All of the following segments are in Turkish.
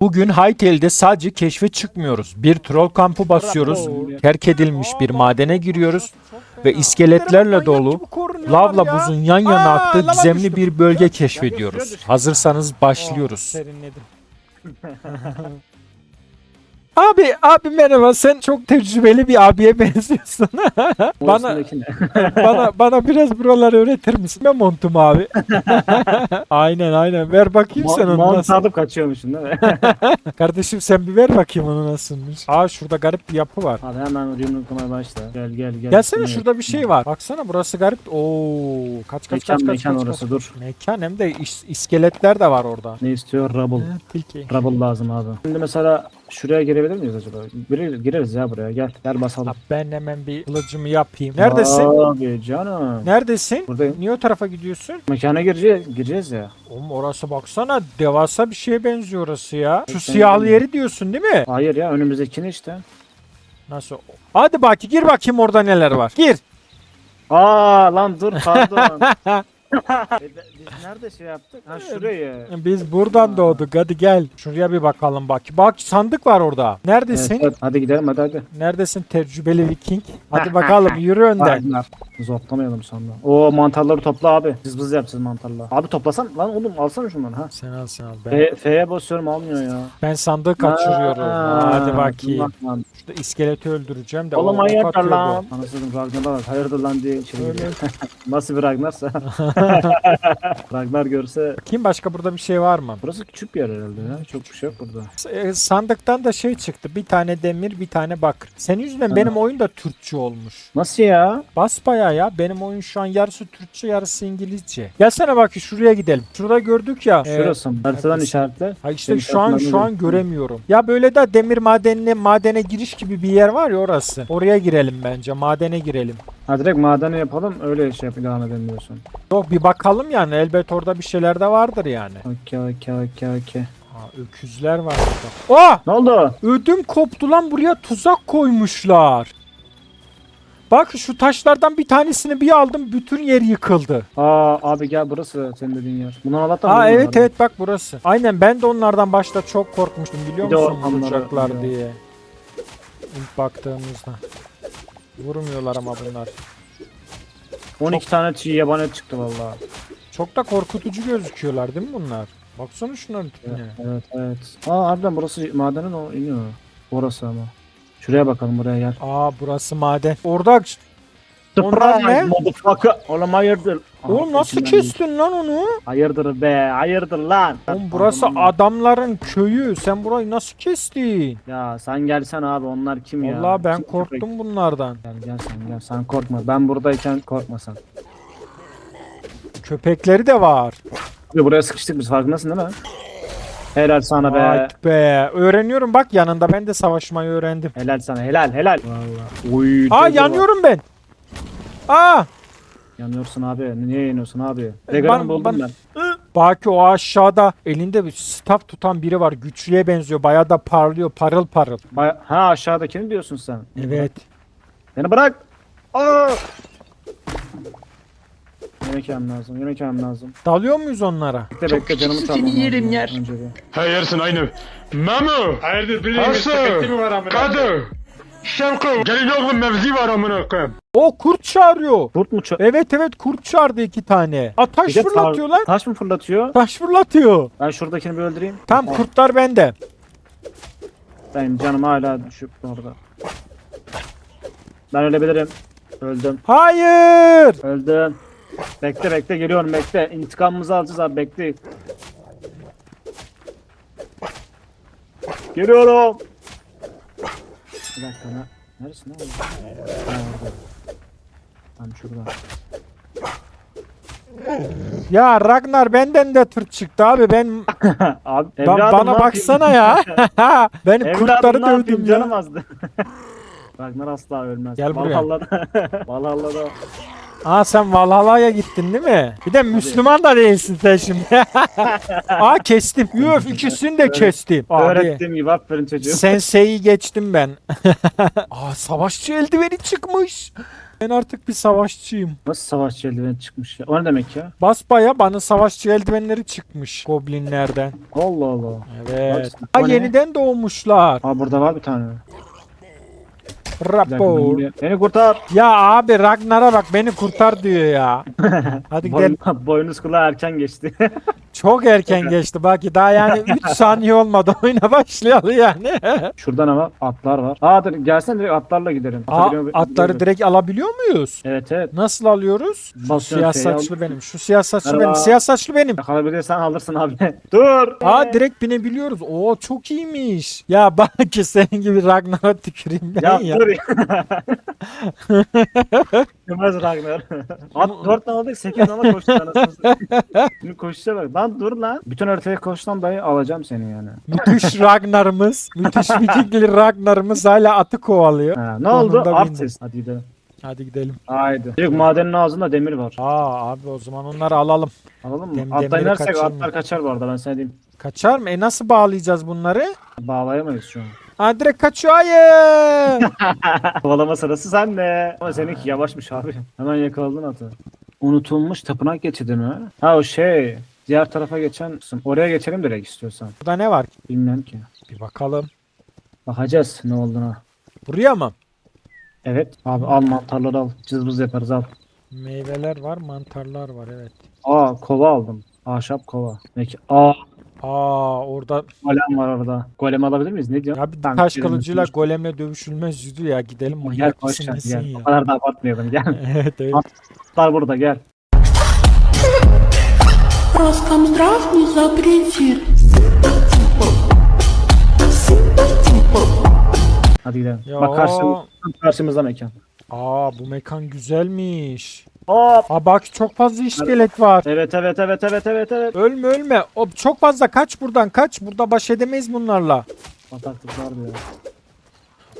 Bugün Haytel'de sadece keşfe çıkmıyoruz. Bir troll kampı basıyoruz. Terk edilmiş bir madene giriyoruz. Ve iskeletlerle dolu, lavla buzun yan yana aktığı gizemli bir bölge keşfediyoruz. Hazırsanız başlıyoruz. Abi, abi merhaba. Sen çok tecrübeli bir abiye benziyorsun. bana bana bana biraz buraları öğretir misin? Ben montum abi. aynen aynen. Ver bakayım sen Ma- onu Mont nasıl. alıp kaçıyormuşsun değil mi? Kardeşim sen bir ver bakayım onu nasılmış. Aa şurada garip bir yapı var. Abi hemen yumruklamaya başla. Gel gel gel. Gelsene Ne- şurada bir şey var. Baksana burası garip. Oo kaç kaç Mekan kaç kaç mekan kaç, orası kaç. dur. Mekan hem de is- iskeletler de var orada. Ne istiyor? Rubble. Peki. Rubble lazım abi. Şimdi mesela şuraya girebilir miyiz acaba? Gireriz, gireriz ya buraya gel. Gel basalım. Abi ben hemen bir kılıcımı yapayım. Neredesin? Abi canım. Neredesin? Buradayım. Niye o tarafa gidiyorsun? Mekana gireceğiz, gireceğiz ya. Oğlum orası baksana devasa bir şeye benziyor orası ya. Şu Mekan siyahlı değil. yeri diyorsun değil mi? Hayır ya önümüzdekini işte. Nasıl? Hadi bak gir bakayım orada neler var. Gir. Aa lan dur pardon. E, Biz nerede şey yaptık? Ha şurayı. Biz buradan doğduk. Hadi gel. Şuraya bir bakalım bak. Bak sandık var orada. Neredesin? evet. Hadi gidelim hadi hadi. Neredesin tecrübeli viking? Hadi bakalım yürü önden. Aynen. Zoplamayalım sonra. O mantarları topla abi. Biz bız yapacağız mantarla. Abi toplasan lan oğlum alsana şunları ha. Sen al sen al. Ben, F- F'ye basıyorum almıyor ya. ben sandığı kaçırıyorum. Aa, Hadi bakayım. dur lan. Şurada iskeleti öldüreceğim de. Oğlum o ok hayırdır atıyor bu. lan. Anasını Ragnar'a bak hayırdır lan diye içeri giriyor. Nasıl bir Ragnar'sa. Ragnar görse. Kim başka burada bir şey var mı? Burası küçük bir yer herhalde ya. Çok bir şey yok burada. E, sandıktan da şey çıktı. Bir tane demir, bir tane bakır. Senin yüzünden Ha. benim oyun da Türkçe olmuş. Nasıl ya? Basbaya ya. Benim oyun şu an yarısı Türkçe, yarısı İngilizce. Gelsene bak şuraya gidelim. Şurada gördük ya. e, Şurası mı? Haritadan neredesin? işaretle. Ha işte Senin şu an tarafından şu an görüyorum. göremiyorum. Ya böyle de demir madenine madene giriş gibi bir yer var ya orası. Oraya girelim bence. Madene girelim. Ha direkt madeni yapalım öyle şey yapıp devam edelim diyorsun. Yok bir bakalım yani. Elbet orada bir şeyler de vardır yani. Okey okey okey okey. Ha, öküzler var burada. Oh! Ne oldu? Ödüm koptu lan buraya tuzak koymuşlar. Bak şu taşlardan bir tanesini bir aldım bütün yer yıkıldı. Aa abi gel burası senin dediğin yer. Bundan Allah'tan Aa evet evet bak burası. Aynen ben de onlardan başta çok korkmuştum biliyor Bir musun vuracaklar diye. İlk baktığımızda. Vurmuyorlar ama bunlar. 12 tane çiğ yaban et çıktı vallahi. Çok da korkutucu gözüküyorlar değil mi bunlar? Baksana şunların tipine. Evet evet. Aa harbiden burası madenin o iniyor. Orası ama. Şuraya bakalım buraya gel. Aa burası maden. Orada Onlar ne? Motherfucker. Oğlum hayırdır. Aha, Oğlum nasıl içinden kestin lan onu? Hayırdır be hayırdır lan. Oğlum burası Adamın- adamların köyü. Sen burayı nasıl kestin? Ya sen gelsen abi onlar kim ya? Vallahi ben Kim korktum köpek? bunlardan. Gel gel sen gel sen korkma. Ben buradayken korkma sen. Köpekleri de var. Buraya sıkıştık biz farkındasın değil mi? Helal sana be. Vay be. Öğreniyorum bak yanında ben de savaşmayı öğrendim. Helal sana helal helal. Vallahi. Uy, Aa bak. yanıyorum ben. Aa Yanıyorsun abi. Niye yanıyorsun abi? Regan'ı buldum ben- ben. Baki o aşağıda elinde bir staff tutan biri var. Güçlüye benziyor. Bayağı da parlıyor. Parıl parıl. Baya- ha aşağıdakini diyorsun sen. Evet. Beni bırak. Aa! Yemek yemem lazım. Yemek yemem lazım. Dalıyor muyuz onlara? Bekle bekle canımı çalmam lazım. yerim yer. Önce bir. Ha yersin aynı. Memo! Hayırdır bileyim Nasıl? Kadı! Şevko! Gelin oğlum mevzi var amına koyayım. O kurt çağırıyor. Kurt mu çö- Evet evet kurt çağırdı iki tane. A taş Bir de tar- fırlatıyor lan. Taş mı fırlatıyor? Taş fırlatıyor. Ben şuradakini bir öldüreyim. Tam kurtlar bende. Benim canım hala düşüp orada. Ben ölebilirim. Öldüm. Hayır. Öldüm. Bekle bekle geliyorum bekle. İntikamımızı alacağız abi bekle. Geliyorum. Bir dakika ne? Neresin lan? Ha, orada. Tam şurada. Ya Ragnar benden de tırt çıktı abi. Ben abi ba- evladım, ne bana yapayım? baksana ya. Benim Evladım kurtları ne yapayım dövdüm canım azdı. Ragnar asla ölmez. Gel buraya. Valhalla'da. Valhalla'da. Aa sen Valhalla'ya gittin değil mi? Bir de Müslüman da değilsin sen şimdi. Aa kestim. Üf ikisini de kestim. Abi. Öğrettiğim gibi aferin çocuğum. Sensei'yi geçtim ben. Aa savaşçı eldiveni çıkmış. Ben artık bir savaşçıyım. Nasıl savaşçı eldiven çıkmış ya? O ne demek ya? Basbaya bana savaşçı eldivenleri çıkmış goblinlerden. Allah Allah. Evet. Bak, Ha o ne? yeniden doğmuşlar. Aa burada var bir tane. Rapor. beni, kurtar. Ya abi Ragnar'a bak beni kurtar diyor ya. Hadi. Boyun, boynuz kulağı erken geçti. Çok erken geçti bak daha yani 3 saniye olmadı oyuna başlayalı yani. Şuradan ama atlar var. Aa dur gelsene direkt atlarla gidelim. Aa, atları direkt alabiliyor muyuz? Evet evet. Nasıl alıyoruz? Şu siyah saçlı benim. Şu siyah saçlı Merhaba. benim. Siyah saçlı benim. Yakalabilirsen alırsın abi. Dur. Aa direkt binebiliyoruz. Oo çok iyiymiş. Ya bak ki senin gibi Ragnar'a tüküreyim ben Ya, ya. dur ya. Yılmaz Ragnar. At 4 tane aldık 8 tane koştu anasını. Şimdi koşuşa bak. Lan dur lan. Bütün haritaya koştan dahi alacağım seni yani. Müthiş Ragnar'ımız, müthiş Vikingli Ragnar'ımız hala atı kovalıyor. Ha, ne oldu? Artist. Hadi gidelim. Hadi gidelim. Haydi. Direkt madenin ağzında demir var. Aa abi o zaman onları alalım. Alalım mı? Dem- Atla inersek atlar kaçar bu arada ben sana diyeyim. Kaçar mı? E nasıl bağlayacağız bunları? Bağlayamayız şu an. Aa direkt kaçıyor. Hayır. Kovalama sırası sende. Ama seninki yavaşmış abi. Hemen yakaladın atı. Unutulmuş tapınak geçidi mi? Ha o şey. Diğer tarafa geçen kısım. Oraya geçelim direkt istiyorsan. Burada ne var? Bilmem ki. Bir bakalım. Bakacağız ne olduğuna. Buraya mı? Evet. Abi al mantarları al. Cızbız yaparız al. Meyveler var, mantarlar var evet. Aa kova aldım. Ahşap kova. Peki. Aa Aa orada golem var orada. Golem alabilir miyiz? Ne diyorsun? ya bir Tamam, taş gidelim. kılıcıyla golemle dövüşülmez yüzü ya gidelim Gel manyak koş mısın sen nesin gel. ya? O kadar da abartmayalım gel. evet evet. Atlar burada gel. Роском здрав не запретит. Hadi gidelim. Ya. Bak karşımızda, karşımızda mekan. Aa bu mekan güzelmiş. Hop. Aa bak çok fazla iskelet var. Evet evet evet evet evet evet. Ölme ölme. O çok fazla kaç buradan kaç. Burada baş edemeyiz bunlarla. Bataklık ya.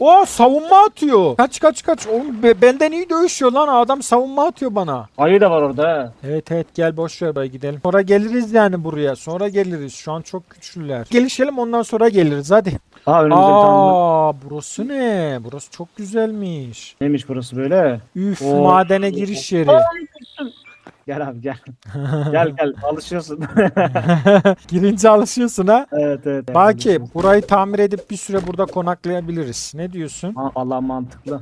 O savunma atıyor. Kaç kaç kaç. Oğlum be- benden iyi dövüşüyor lan adam savunma atıyor bana. Ayı da var orada ha. Evet evet gel boş ver bay gidelim. Sonra geliriz yani buraya. Sonra geliriz. Şu an çok güçlüler. Gelişelim ondan sonra geliriz hadi. Aa önümüzde bir tane daha- Aa burası ne? Burası çok güzelmiş. Neymiş burası böyle? Üf Oo. madene giriş yeri. Gel abi gel. gel gel alışıyorsun. Girince alışıyorsun ha. evet evet. Baki burayı tamir edip bir süre burada konaklayabiliriz. Ne diyorsun? Ha, Allah mantıklı.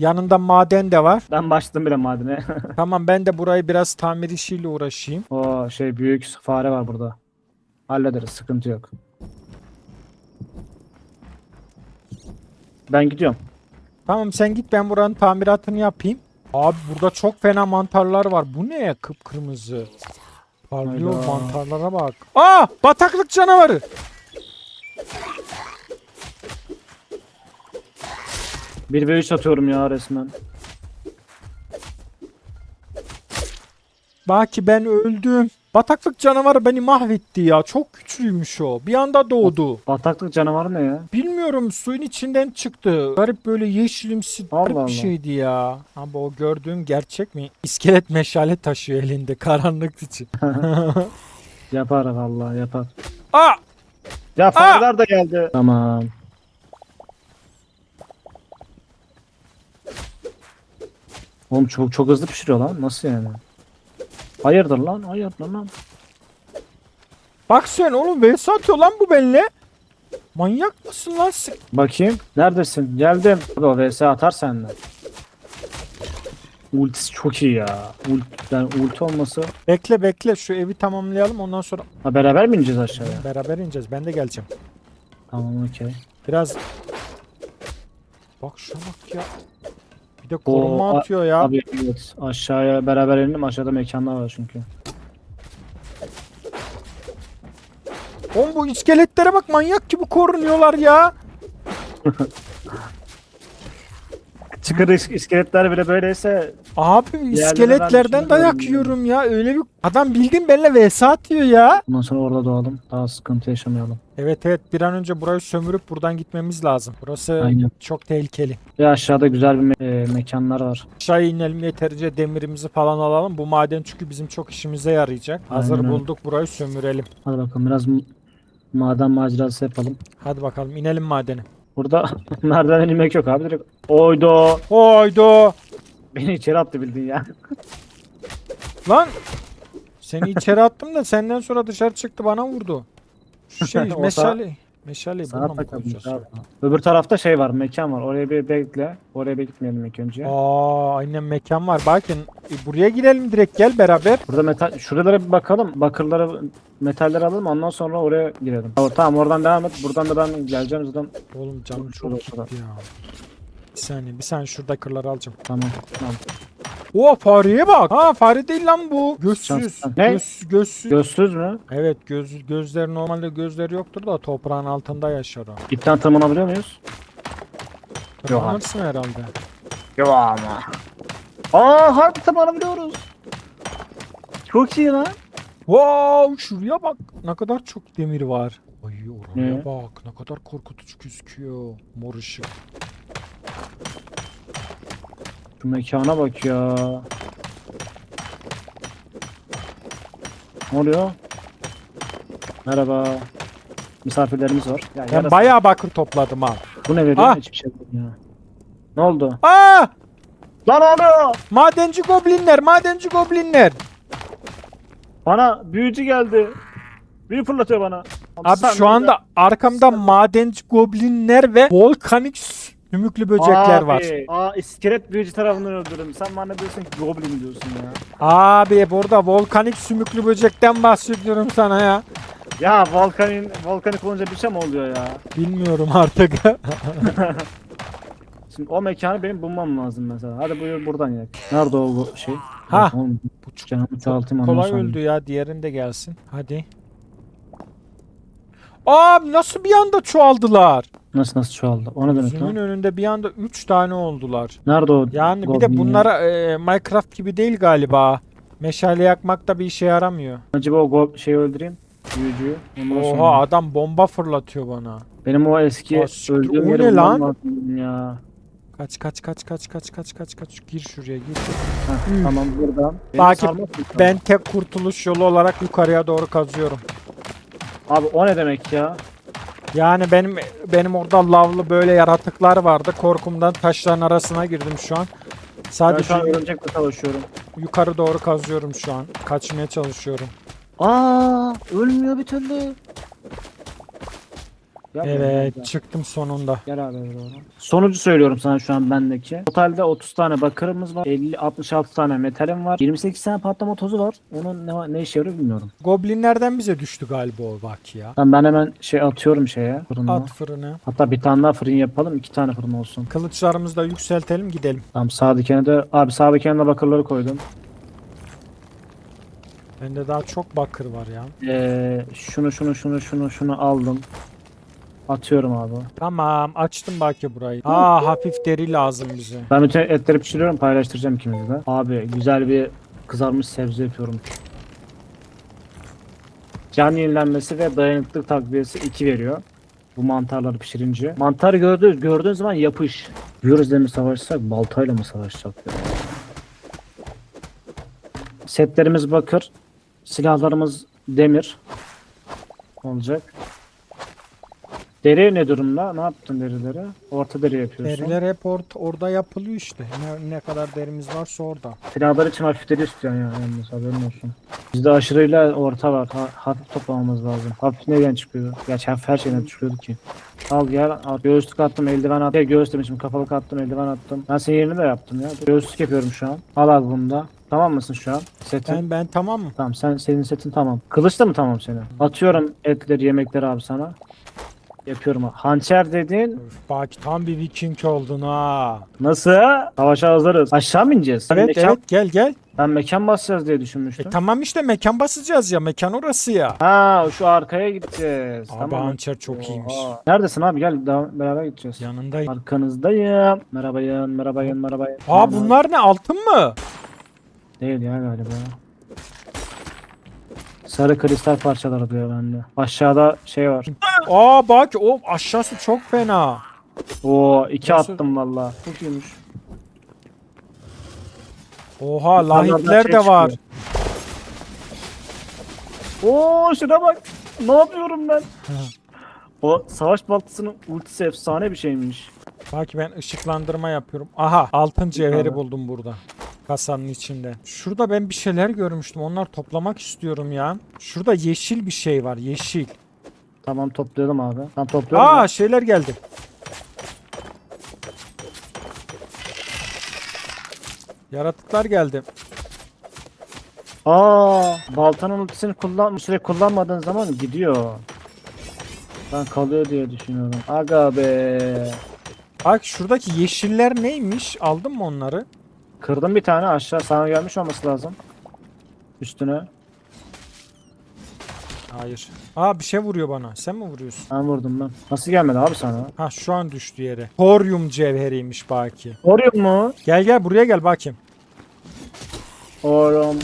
Yanında maden de var. Ben başladım bile madene. Tamam ben de burayı biraz tamir işiyle uğraşayım. o şey büyük fare var burada. Hallederiz sıkıntı yok. Ben gidiyorum. Tamam sen git ben buranın tamiratını yapayım. Abi burada çok fena mantarlar var. Bu ne? Kıpkırmızı. Parlıyor Hayda. mantarlara bak. Aa bataklık canavarı. Bir ve üç atıyorum ya resmen. Baki ben öldüm. Bataklık canavarı beni mahvetti ya. Çok güçlüymüş o. Bir anda doğdu. Bataklık canavarı ne ya? Bilmiyorum suyun içinden çıktı. Garip böyle yeşilimsi Allah garip Allah. bir şeydi ya. Ama o gördüğüm gerçek mi? İskelet meşale taşıyor elinde karanlık için. Yapar vallahi yapar. Aa! Ya fareler de geldi. Tamam. Oğlum çok çok hızlı pişiriyor lan. Nasıl yani? Hayırdır lan? Hayırdır lan? Bak sen oğlum vs atıyor lan bu benimle. Manyak mısın lan sen? Bakayım. Neredesin? Geldim. O vs atar senden. Ultisi çok iyi ya. Ult, yani ulti olması. Bekle bekle şu evi tamamlayalım ondan sonra Ha beraber mi ineceğiz aşağıya? beraber ineceğiz. Ben de geleceğim. Tamam okey. Biraz Bak şuna bak ya. Bir de koruma a- atıyor ya. Abi evet. Aşağıya beraber inelim. Aşağıda mekanlar var çünkü. Oğlum bu iskeletlere bak manyak gibi korunuyorlar ya. Çıkır is- iskeletler bile böyleyse Abi iskeletlerden dayak yiyorum ya. Öyle bir adam bildiğin benimle vs atıyor ya. bundan sonra orada doğalım. Daha sıkıntı yaşamayalım. Evet evet bir an önce burayı sömürüp buradan gitmemiz lazım. Burası Aynen. çok tehlikeli. Ve aşağıda güzel bir me- e, mekanlar var. Aşağı inelim yeterince demirimizi falan alalım. Bu maden çünkü bizim çok işimize yarayacak. Hazır Aynen öyle. bulduk burayı sömürelim. Hadi bakalım biraz m- maden macerası yapalım. Hadi bakalım inelim madene. Burada merdiven inmek yok abi direkt. Oydo. Oydo. Beni içeri attı bildin ya. Lan seni içeri attım da senden sonra dışarı çıktı bana vurdu. Şu şey O meşale. Meşaleyi Sana mı takılmış koyacağız? abi. Öbür tarafta şey var mekan var. Oraya bir bekle. Oraya bir gitmeyelim ilk önce. Aa aynen mekan var. Bakın e, buraya girelim direkt gel beraber. Burada metal şuralara bir bakalım. Bakırları metalleri alalım ondan sonra oraya girelim. Tamam, tamam oradan devam et. Buradan da ben geleceğim zaten. Oğlum canım Şurada, çok şurada. gitti ya. Bir saniye bir saniye şurada kırları alacağım. Tamam. Tamam. Oo fareye bak. Ha fare değil lan bu. Gözsüz. Ne? Göz, gözsüz. Gözsüz mü? evet göz, gözleri normalde gözleri yoktur da toprağın altında yaşar o. İpten tırmanabiliyor muyuz? Yok abi. Tırmanırsın herhalde. Yok ama. Aa harbi tırmanabiliyoruz. Çok iyi lan. Wow şuraya bak. Ne kadar çok demir var. Ay oraya Ne? bak. Ne kadar korkutucu gözüküyor. Mor ışık. Şu mekana bak ya. Ne oluyor? Merhaba. Misafirlerimiz var. Ya, Ben bayağı bakır topladım ha. Bu ne veriyor? Ah! Hiçbir şey yok ya. Ne oldu? Aa! Lan oluyor? Madenci goblinler, madenci goblinler. Bana büyücü geldi. Büyü fırlatıyor bana. Abi Sen şu anda arkamda madenci goblinler ve volkanik sümüklü böcekler Abi, var. Aa iskelet büyücü tarafından öldürdüm. Sen bana diyorsun ki goblin diyorsun ya. Abi burada volkanik sümüklü böcekten bahsediyorum sana ya. Ya volkanin volkanik olunca bir şey mi oluyor ya? Bilmiyorum artık. Şimdi o mekanı benim bulmam lazım mesela. Hadi buyur buradan yak. Nerede o bu şey? Ha. Oğlum, Bu çok, çok çoğaltayım kolay sonra. öldü ya. Diğerini de gelsin. Hadi. Abi nasıl bir anda çoğaldılar? Nasıl nasıl çoğaldı? O ne demek Gözümün lan? önünde bir anda 3 tane oldular. Nerede o? Yani bir de bunlara e, Minecraft gibi değil galiba. Meşale yakmak da bir işe yaramıyor. Acaba o go şeyi öldüreyim. Büyücüyü. Ondan sonra- Oha adam bomba fırlatıyor bana. Benim o eski Aa, siktir, öldüğüm o yeri ne bulmam lan? lazım ya. Kaç kaç kaç kaç kaç kaç kaç kaç gir şuraya gir. Heh, tamam buradan. Beni mı? Ben tek kurtuluş yolu olarak yukarıya doğru kazıyorum. Abi o ne demek ya? Yani benim benim orada lavlı böyle yaratıklar vardı. Korkumdan taşların arasına girdim şu an. Ben Sadece şu an örümcekle savaşıyorum. yukarı doğru kazıyorum şu an. Kaçmaya çalışıyorum. Aa, ölmüyor bir türlü. Gel Evet gel. çıktım sonunda. Gel abi doğru. Sonucu söylüyorum sana şu an bendeki. Totalde 30 tane bakırımız var. 50 66 tane metalim var. 28 tane patlama tozu var. Onun ne, ne işe yarıyor bilmiyorum. Goblinlerden bize düştü galiba o bak ya. Ben, ben hemen şey atıyorum şeye fırına. At fırını. Hatta bir tane daha fırın yapalım. iki tane fırın olsun. Kılıçlarımızı da yükseltelim gidelim. Tamam sağ dikene de abi sağ dikene bakırları koydum. Bende daha çok bakır var ya. Ee, şunu şunu şunu şunu şunu aldım. Atıyorum abi. Tamam açtım Baki burayı. Aa hafif deri lazım bize. Ben bütün etleri pişiriyorum paylaştıracağım ikimizi de. Abi güzel bir kızarmış sebze yapıyorum. Can yenilenmesi ve dayanıklılık takviyesi 2 veriyor. Bu mantarları pişirince. Mantarı gördüğün, gördüğün zaman yapış. Virüsle mi savaşsak baltayla mı savaşacak ya? Setlerimiz bakır. Silahlarımız demir. Olacak. Deri ne durumda? Ne yaptın derileri? Orta deri yapıyorsun. Deriler hep orta, orada yapılıyor işte. Ne, ne kadar derimiz varsa orada. Silahlar için hafif deri istiyorsun ya yalnız haberin olsun. Bizde aşırıyla orta var. Ha, hafif toplamamız lazım. Hafif nereden çıkıyor? Gerçi hafif her şeyden çıkıyordu ki. Al gel al. Göğüslük attım eldiven attım. Göğüs demişim kafalık attım eldiven attım. Ben senin yerini de yaptım ya. Göğüslük yapıyorum şu an. Al al bunu da. Tamam mısın şu an? Setin. Ben ben tamam mı? Tamam sen senin setin tamam. Kılıç da mı tamam senin? Atıyorum etleri yemekleri abi sana. Yapıyorum. abi. Hançer dediğin Öf, Baki tam bir viking oldun ha. nasıl? Savaşa hazırız. Aşağı mı ineceğiz? Evet mekan, evet gel gel. Ben mekan basacağız diye E, düşünmüştüm. tamam işte mekan basacağız ya. Mekan orası ya. Ha şu arkaya gideceğiz. Abi hançer çok iyiymiş. Oha. Neredesin abi gel daha beraber gideceğiz. Yanındayım. Arkanızdayım. Merhabayın, merhabayın, merhabayın. Aa bunlar ne altın mı? Değil ya galiba. Sarı kristal parçaları diyor bende. Aşağıda şey var. Aa bak o aşağısı çok fena. Oo iki Nasıl? attım valla. Çok iyiymiş. Oha lahitler şey de var. Oo şuna bak. Ne yapıyorum ben? O savaş baltasının ultisi efsane bir şeymiş. Belki ben ışıklandırma yapıyorum. Aha altın cevheri buldum burada. Kasanın içinde. Şurada ben bir şeyler görmüştüm. Onlar toplamak istiyorum ya. Şurada yeşil bir şey var. Yeşil. Tamam toplayalım abi. Ben topluyorum. Aa ben. şeyler geldi. Yaratıklar geldi. Aa, baltanın ultisini kullan süre kullanmadığın zaman gidiyor. Ben kalıyor diye düşünüyorum. Aga be. Bak şuradaki yeşiller neymiş? Aldın mı onları? Kırdım bir tane aşağı sana gelmiş olması lazım. Üstüne. Hayır. Aa bir şey vuruyor bana. Sen mi vuruyorsun? Ben vurdum ben. Nasıl gelmedi abi sana? Ha şu an düştü yere. Toryum cevheriymiş Baki. Oruyor mu? Gel gel buraya gel bakayım. Oğlum.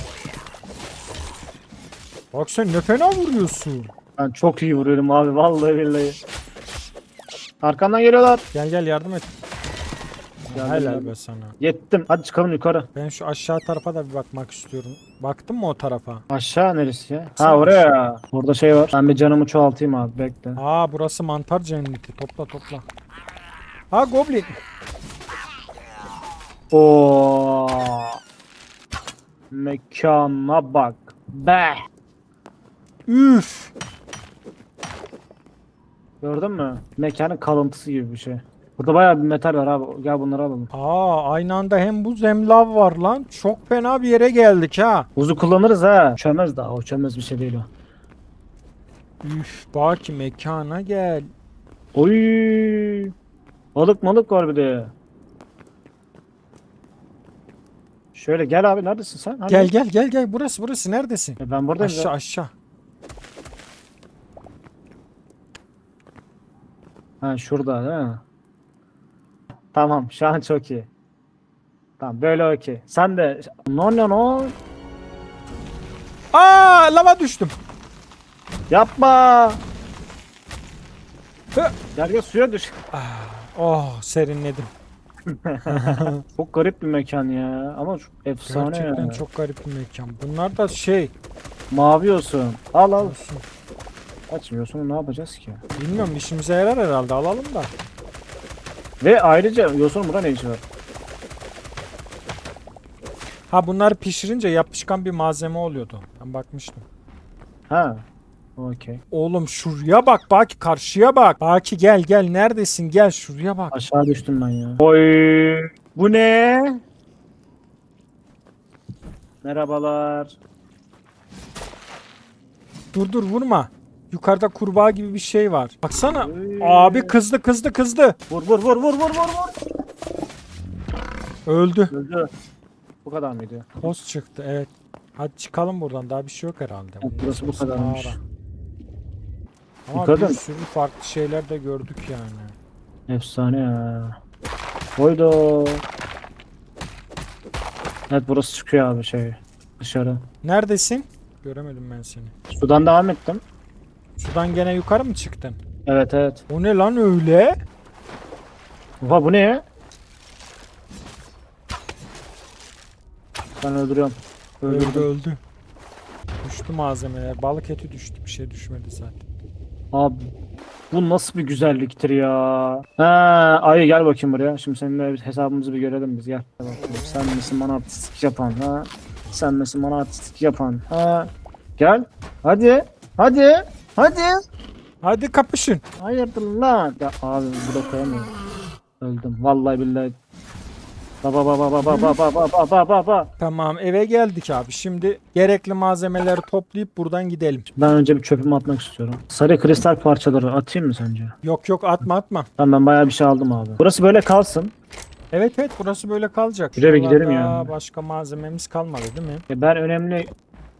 Bak sen ne fena vuruyorsun. Ben çok iyi vuruyorum abi vallahi billahi. Arkamdan geliyorlar. Gel gel yardım et. Yardım Helal be sana. Yettim. Hadi çıkalım yukarı. Ben şu aşağı tarafa da bir bakmak istiyorum. Baktın mı o tarafa? Aşağı neresi ya? Sen Ha oraya. Orada şey var. Ben bir canımı çoğaltayım abi bekle. Aa burası mantar cenneti. Topla topla. Ha goblin. Oo. Mekana bak. Be. Üf. Gördün mü? Mekanın kalıntısı gibi bir şey. Burada bayağı bir metal var abi. Gel bunları alalım. Aa aynı anda hem buz hem lav var lan. Çok fena bir yere geldik ha. Buzu kullanırız ha. Çömez daha. O çömez bir şey değil o. Üf Baki mekana gel. Oy. Balık malık var bir de. Şöyle gel abi neredesin sen? Hani? Gel gel gel gel burası burası neredesin? E, Ben buradayım. Aşağı ya. aşağı. Ha şurada mi? Tamam şu an çok iyi. Tamam böyle okey. Sen de no no no Aa lava düştüm. yapma. Hı. Gel gel suya düş. Oh serinledim. Çok garip bir mekan ya. Ama çok efsane Gerçekten ya. çok garip bir mekan. Bunlar da şey Mavi yosun. Al al. olsun. Açmıyorsun ne yapacağız ki? Bilmiyorum işimize yarar herhalde alalım da. Ve ayrıca yosun burada ne işi var? Ha bunları pişirince yapışkan bir malzeme oluyordu. Ben bakmıştım. Ha. Okey. Oğlum şuraya bak Baki karşıya bak. Baki gel gel neredesin gel şuraya bak. Aşağı düştüm ben ya. Oy. Bu ne? Merhabalar. Dur dur vurma. Yukarıda kurbağa gibi bir şey var. Baksana. Abi kızdı kızdı kızdı. Vur vur vur vur vur vur vur. Öldü. Öldü. Bu kadar mıydı? Toz çıktı evet. Hadi çıkalım buradan daha bir şey yok herhalde. Evet, burası bu kadarmış. mağara. Ama Yukarıda bir mı? sürü farklı şeyler de gördük yani. Efsane ya. Oydo. Evet burası çıkıyor abi şey. Dışarı. Neredesin? Göremedim ben seni. Sudan devam ettim. Sudan gene yukarı mı çıktın? Evet evet. O ne lan öyle? Oha bu ne ya? Ben öldürüyorum. Öldü Öldürdüm. öldü. Düştü malzemeler. Balık eti düştü. Bir şey düşmedi zaten. Abi bu nasıl bir güzelliktir ya. Ha, ayı gel bakayım buraya. Şimdi seninle hesabımızı bir görelim biz gel. Gel. Sen misin bana artistlik yapan ha? Sen misin bana artistlik yapan ha? Gel. Hadi. Hadi. Hadi. Hadi kapışın. Hayırdır lan? Ya abi bu da koyamıyorum. Öldüm. Vallahi billahi. Baba baba baba baba baba baba baba. Tamam eve geldik abi. Şimdi gerekli malzemeleri toplayıp buradan gidelim. Ben önce bir çöpümü atmak istiyorum. Sarı kristal parçaları atayım mı sence? Yok yok atma atma. Tamam ben bayağı bir şey aldım abi. Burası böyle kalsın. Evet evet burası böyle kalacak. Şuraya bir gidelim yani. Başka malzememiz kalmadı değil mi? Ya ben önemli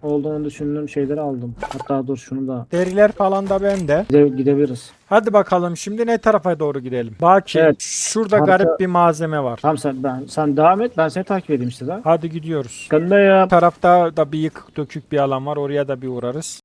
olduğunu düşündüğüm şeyleri aldım. Hatta dur şunu da Deriler falan da bende. Gide- gidebiliriz. Hadi bakalım şimdi ne tarafa doğru gidelim? Baki Evet. şurada Harita- garip bir malzeme var. Tamam sen ben sen devam et ben seni takip edeyim işte daha. Hadi gidiyoruz. Kanka ya. Tarafta da bir yıkık dökük bir alan var. Oraya da bir uğrarız.